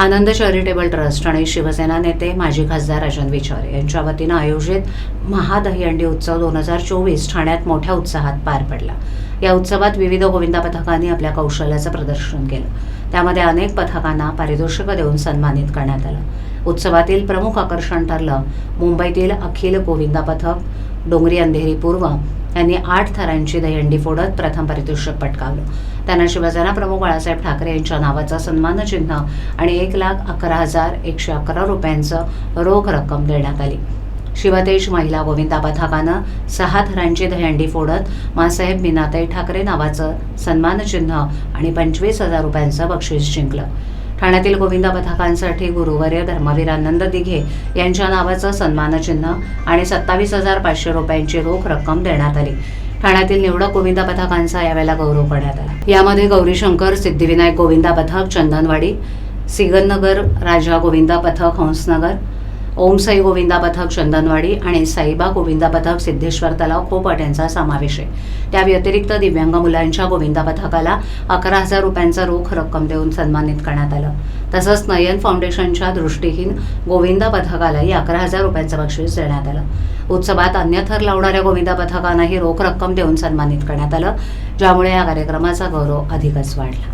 आनंद charitable trust आणि शिवसेना नेते माजी खासदार अजन विचार यांच्या वतीनं आयोजित महादहीहंडी उत्सव दोन हजार चोवीस ठाण्यात मोठ्या उत्साहात पार पडला. या उत्सवात विविध गोविंदा पथकांनी आपल्या कौशल्याचं प्रदर्शन केलं. त्यामध्ये अनेक पथकांना पारितोषिकं देऊन सन्मानित करण्यात आलं. उत्सवातील प्रमुख आकर्षण ठरलं मुंबईतील अखिल गोविंदा पथक डोंगरी अंधेरी पूर्व यांनी आठ थरांची दहीहंडी फोडत प्रथम पारितोषिक पटकावलं. त्यांना शिवसेना प्रमुख बाळासाहेब ठाकरे यांच्या नावाचं सन्मानचिन्ह आणि एक लाख अकरा हजार एकशे अकरा रुपयांचं रोख रक्कम देण्यात आली. शिवतेज महिला गोविंदा पथकानं सहा थरांची दहीहंडी फोडत मासाहेब मीनाताई ठाकरे नावाचं सन्मानचिन्ह आणि पंचवीस हजार रुपयांचं बक्षीस जिंकलं. ठाण्यातील गोविंदा पथकांसाठी गुरुवर्य धर्मवीरानंद दिघे यांच्या नावाचं सन्मानचिन्ह आणि सत्तावीस हजार पाचशे रुपयांची रोख रक्कम देण्यात आली. ठाण्यातील निवडक गोविंदा पथकांचा यावेळेला गौरव करण्यात आला. यामध्ये गौरीशंकर सिद्धिविनायक गोविंदा पथक चंदनवाडी सिगननगर राजा गोविंदा पथक हंसनगर ओम साई गोविंदा पथक चंदनवाडी आणि साईबा गोविंदा पथक सिद्धेश्वर तलाव खोपट यांचा समावेश आहे. त्या व्यतिरिक्त दिव्यांग मुलांच्या गोविंदा पथकाला अकरा हजार रुपयांचा रोख रक्कम देऊन सन्मानित करण्यात आलं. तसंच नयन फाउंडेशनच्या दृष्टीहीन गोविंदा पथकालाही अकरा हजार रुपयांचं बक्षीस देण्यात आलं. उत्सवात अन्य थर लावणाऱ्या गोविंदा पथकांनाही रोख रक्कम देऊन सन्मानित करण्यात आलं ज्यामुळे या कार्यक्रमाचा गौरव अधिकच वाढला.